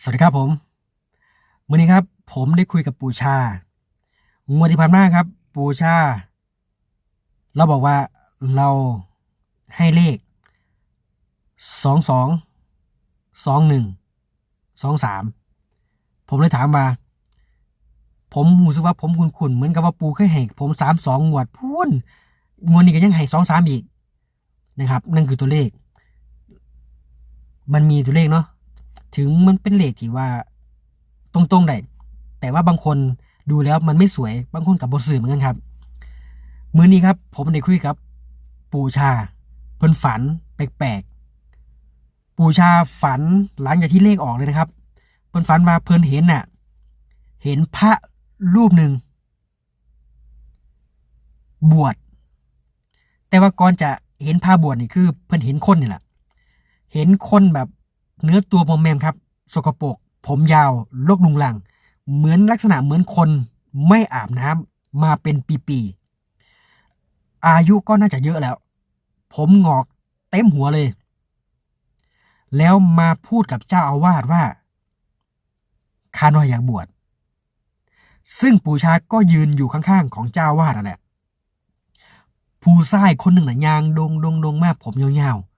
สวัสดีครับผมวันนี้ครับ ผมได้คุยกับปูชางวดที่ผ่านมาครับ ปูชา เราบอกว่าเราให้เลขสองสองสองหนึ่งสองสามผมเลยถามว่าผมรู้สึกว่าผมคุ้นๆเหมือนกับว่าปูเคยให้ผมสามสองงวดพูนงวดนี้ก็ยังให้สองสามอีกนะครับ นั่นคือตัวเลข มันมีตัวเลขเนาะ ถึงมันเป็นเลขที่ว่า ตรงๆได้แต่ว่าบางคนดูแล้วมันไม่สวยบางคนกับบทสื่อเหมือนกันครับ มื้อนี้ครับ ผมได้คุยกับ ปู่ชาเพิ่นฝันแปลกๆปู่ชาฝันหลังจากที่เลขออกเลยนะครับ เพิ่นฝันว่าเพิ่นเห็นน่ะ เห็นพระรูปหนึ่ง บวชแต่ว่าก่อนจะเห็นพระบวชนี่คือ เพิ่นเห็นคนนี่แหละเห็นคนแบบ เนื้อตัวมอมแมมครับ สกปรกผมยาวลกลุงลัง เหมือนลักษณะเหมือนคนไม่อาบน้ำมาเป็นปีๆอายุก็น่าจะเยอะแล้ว ผมงอกเต็มหัวเลย แล้วมาพูดกับเจ้าอาวาสว่าข้าน้อยอยากบวชซึ่งปู่ชาก็ยืนอยู่ข้างๆ ของเจ้าอาวาสนั่นแหละผู้ชายคนหนึ่งน่ะยางดงดงดงมากผมยาวๆ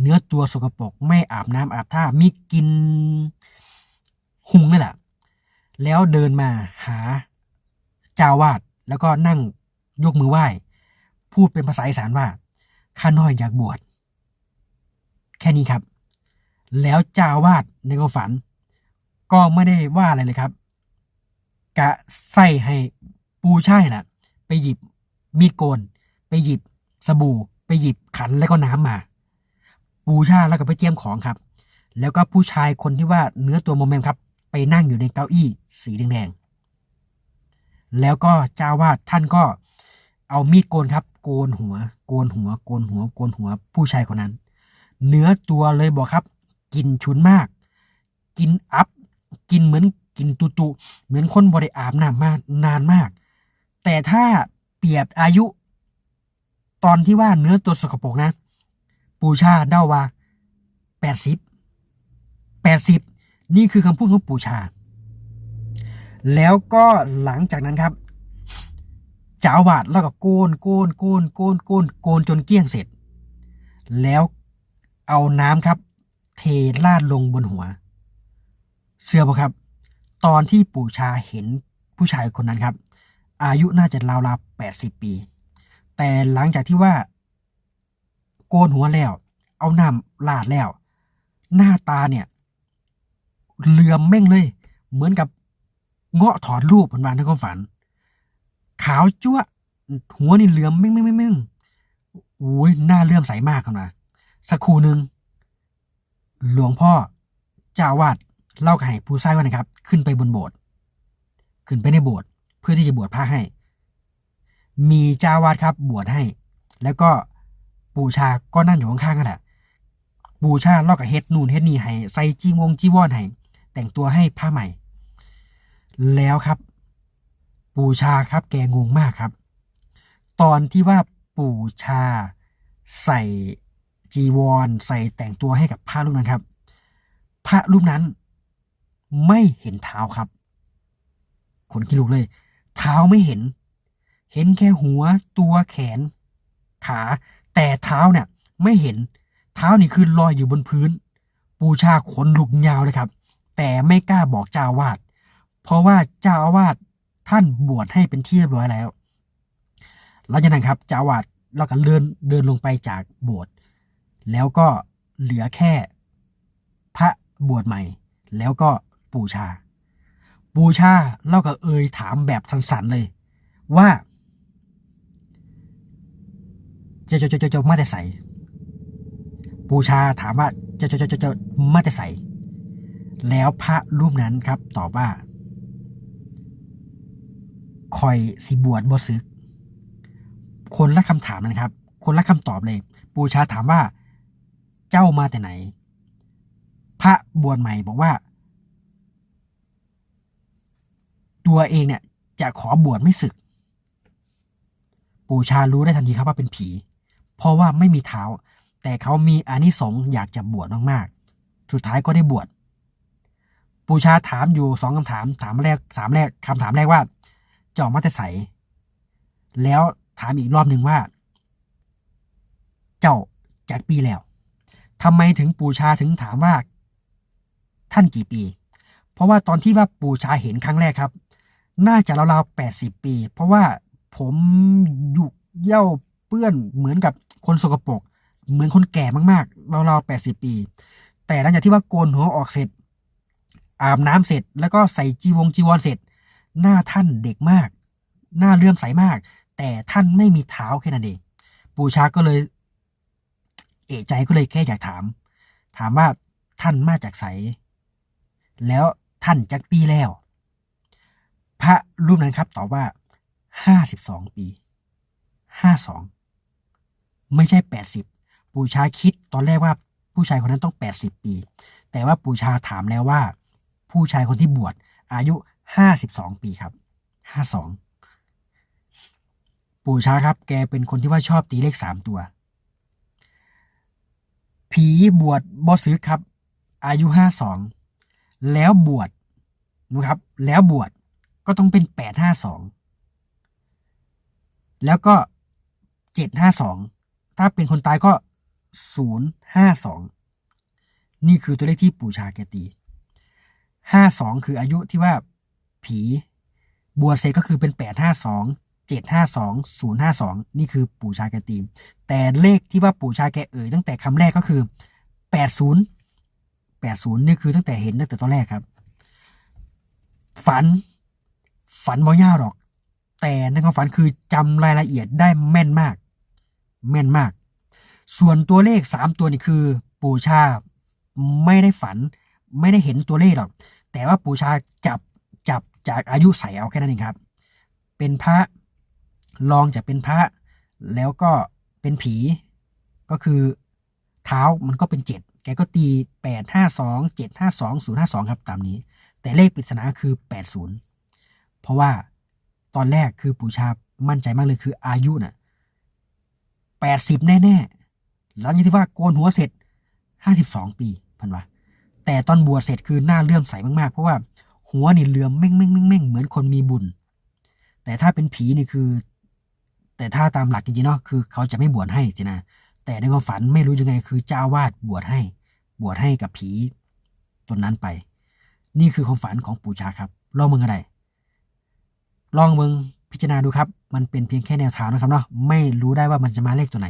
เนื้อตัวสกปรกไม่อาบน้ำอาบท่ามีกินหุงนี่แหละ แล้วเดินมาหาเจ้าวาดแล้วก็นั่งยกมือไหว้ พูดเป็นภาษาอีสานว่าข้าน้อยอยากบวชแค่นี้ครับ แล้วเจ้าวาดในความฝัน ก็ไม่ได้ว่าอะไรเลยครับ กะใส่ให้ปูใช่น่ะไปหยิบมีดโกน ไปหยิบสบู่ ไปหยิบขันแล้วก็น้ำมา ปูชาแล้วก็ไปเตรียมของครับ แล้วก็ผู้ชายคนที่ว่าเนื้อตัวโมเมมครับ ไปนั่งอยู่ในเก้าอี้สีแดงๆแล้วก็เจ้าวาดท่านก็เอามีดโกนครับ โกนหัว โกนหัว โกนหัว โกนหัว ผู้ชายคนนั้น เนื้อตัวเลยบอกครับ กินฉุนมาก กินอัพ กินเหมือนกินตุตุเหมือนคนบริอาบน้ำมากนานมาก แต่ถ้าเปรียบอายุ ตอนที่ว่าเนื้อตัวสกปรกนะ ปูชาเดาว่าแปดสิบแปดสิบนี่คือคำพูดของปูชา แล้วก็หลังจากนั้นครับจ้าวาดแล้วก็โกนโกนโกนโกนโกนโกนจนเกลี้ยงเสร็จ แล้วเอาน้ำครับ เทลาดลงบนหัว เสื้อปะครับ ตอนที่ปู่ชาเห็นผู้ชายคนนั้นครับ อายุน่าจะราวๆแปดสิบปี แต่หลังจากที่ว่า โกนหัวแล้ว เอาน้ำลาดแล้ว หน้าตาเนี่ยเหลื่อมเม่งเลย เหมือนกับเงาะถอดรูปวันๆในความฝัน ขาวจั๊วหัวนี่เหลื่อมเม่งเม่งเม่งเม่งโอ้ยหน้าเลื่อมใสมากครับนะสักครู่หนึ่งหลวงพ่อเจ้าวาดเล่าให้ผู้ชายว่านะครับ ขึ้นไปบนโบสถ์ขึ้นไปในโบสถ์เพื่อที่จะบวชพระให้ มีเจ้าวาดครับบวชให้ แล้วก็ ปูชาก็นั่งอยู่ข้างๆกันแหละปูชาล่ากับเฮ็ดนู่นเฮ็ดนี่ให้ใส่จีวงจีวรให้แต่งตัวให้ผ้าใหม่ แล้วครับ ปูชาครับ แกงงมากครับ ตอนที่ว่าปูชาใส่จีวร ใส่แต่งตัวให้กับพระรูปนั้นครับ พระรูปนั้นไม่เห็นเท้าครับขนขี้ลุกเลย เท้าไม่เห็น เห็นแค่หัวตัวแขน ขา แต่เท้าเนี่ยไม่เห็นเท้านี่คือลอยอยู่บนพื้น ปูชาขนลุกยาวเลยครับ แต่ไม่กล้าบอกเจ้าอาวาดเพราะว่าเจ้าอาวาสท่านบวชให้เป็นที่เรียบร้อยแล้วหลังจากนั้นครับเจ้าอาวาสเราก็เดินเดินลงไปจากโบสถ์แล้วก็เหลือแค่ พระบวชใหม่ แล้วก็ปูชา ปูชาเราก็เอ่ยถามแบบสันๆเลย ว่า เจะจะจะจะมาแต่ใสปูชาถามว่าจะจะจะจะจะมาแต่ใสแล้วพระรูปนั้นครับตอบว่าคอยสิบวชบ่ซึก คนละคำถามนะครับ คนละคำตอบเลย ปูชาถามว่า เจ้ามาแต่ไหน พระบวชใหม่บอกว่า ตัวเองเนี่ย จะขอบวชไม่ศึก ปูชารู้ได้ทันทีครับว่าเป็นผี เพราะว่าไม่มีเท้า แต่เขามีอานิสงส์อยากจะบวชมากๆ สุดท้ายก็ได้บวชปู่ชาถามอยู่สองคำถาม ถามแรกถามแรกคำถามแรกว่าเจ้ามาแต่ใสแล้วถามอีกรอบหนึ่งว่า เจ้าจากปีแล้วทำไมถึงปู่ชาถึงถามว่า ท่านกี่ปี เพราะว่าตอนที่ว่าปู่ชาเห็นครั้งแรกครับ น่าจะราวๆแปดสิบปี เพราะว่าผมอยู่เย่า เปื้อนเหมือนกับคนสกปรกเหมือนคนแก่มากๆเราๆแปดสิบปี แต่หลังจากที่ว่าโกนหัวออกเสร็จ อาบน้ำเสร็จ แล้วก็ใส่จีวงจีวรเสร็จ หน้าท่านเด็กมาก หน้าเลื่อมใสมาก แต่ท่านไม่มีเท้าแค่นั้นเองปู่ชาก็เลย เอะใจก็เลยแค่อยากถาม ถามว่าท่านมาจากไส แล้วท่านจักปีแล้ว พระรูปนั้นครับตอบว่าห้าสิบสองปีห้าสอง ไม่ใช่แปดสิบปู่ชาคิดตอนแรกว่าผู้ชายคนนั้นต้องแปดสิบปี แต่ว่าปู่ชาถามแล้วว่า ผู้ชายคนที่บวชอายุห้าสิบสองปีครับห้าสองปู่ชาครับ แกเป็นคนที่ว่าชอบตีเลขสามตัว ผีบวชบอซื้อครับ อายุห้าสองแล้วบวชนะครับ แล้วบวชก็ต้องเป็นแปดห้าสองแล้วก็เจ็ดห้าสอง ถ้าเป็นคนตายก็ศูนย์ห้าสองนี่คือตัวเลขที่ปู่ชาแกตีห้าสองคืออายุที่ว่าผีบวชเสร็จก็คือเป็นแปดห้าสองเจ็ดห้าสองศูนย์ห้าสองนี่คือปู่ชาแกตีแต่เลขที่ว่าปู่ชาแกเอ่ยตั้งแต่คำแรกก็คือแปดศูนย์แปดศูนย์นี่คือตั้งแต่เห็นตั้งแต่ตอนแรกครับ ฝันฝันบ่ยาวหรอก แต่ในความฝันคือจำรายละเอียดได้แม่นมาก แม่นมาก ส่วนตัวเลขสามตัวนี่คือ ปู่ชาไม่ได้ฝัน ไม่ได้เห็นตัวเลขหรอก แต่ว่าปู่ชาจับจับจากอายุใสเอาแค่นั้นเองครับ เป็นพระลองจะเป็นพระ แล้วก็เป็นผี ก็คือเท้ามันก็เป็นเจ็ดแกก็ตีแปดห้าสองเจ็ดห้าสองศูนย์ห้าสองครับตามนี้ แต่เลขปริศนาคือแปดศูนย์เพราะว่าตอนแรกคือปู่ชามั่นใจมากเลยคืออายุน่ะ แปดสิบแน่ๆหลังจากที่ว่าโกนหัวเสร็จห้าสิบสองปีพันวะแต่ตอนบวชเสร็จคือหน้าเลื่อมใสมากๆ เพราะว่าหัวนี่เหลื่อมเม่งเม่งเม่งเม่งเหมือนคนมีบุญ แต่ถ้าเป็นผีนี่คือ แต่ถ้าตามหลักจริงๆเนาะคือ เขาจะไม่บวชให้สินะแต่ในความฝันไม่รู้ยังไง คือเจ้าวาดบวชให้ บวชให้กับผีตนนั้นไป นี่คือความฝันของปู่ชาครับลองมึงอะไรลองมึง พิจารณาดูครับ มันเป็นเพียงแค่แนวทางนะครับเนาะไม่รู้ได้ว่ามันจะมาเลขตัวไหน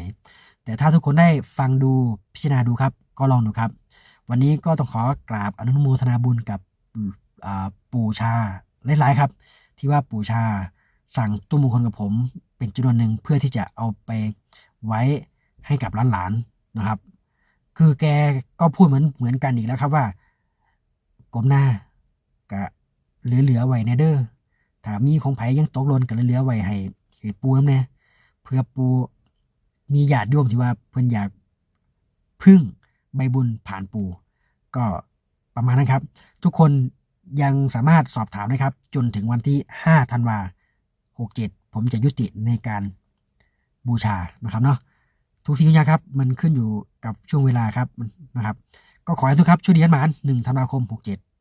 แต่ถ้าทุกคนได้ฟังดูพิจารณาดูครับ ก็ลองดูครับ วันนี้ก็ต้องขอกราบอนุโมทนาบุญกับปู่ชาหลายๆครับ ที่ว่าปู่ชาสั่งตุ้มมงคลกับผม เป็นจำนวนหนึ่งเพื่อที่จะเอาไปไว้ให้กับหลานๆนะครับ คือแกก็พูดเหมือนเหมือนกันอีกแล้วครับว่ากลมหน้ากะเหลือๆไว้แน่เด้อ ถ้ามีของไผยังตกหล่นก็เหลือไว้ให้ให้ปูน้ำแน่เพื่อปูมีญาติโยมที่ว่าเพิ่นอยากพึ่งใบบุญผ่านปู ก็ประมาณนั้นครับ ทุกคนยังสามารถสอบถามนะครับ จนถึงวันที่ 5 ธันวา67 ผมจะยุติในการบูชานะครับเนาะทุกทีทุกอย่างครับ มันขึ้นอยู่กับช่วงเวลาครับนะครับ ก็ขอให้ทุกครับช่วยดีกันหมาน1ธันวาคม 67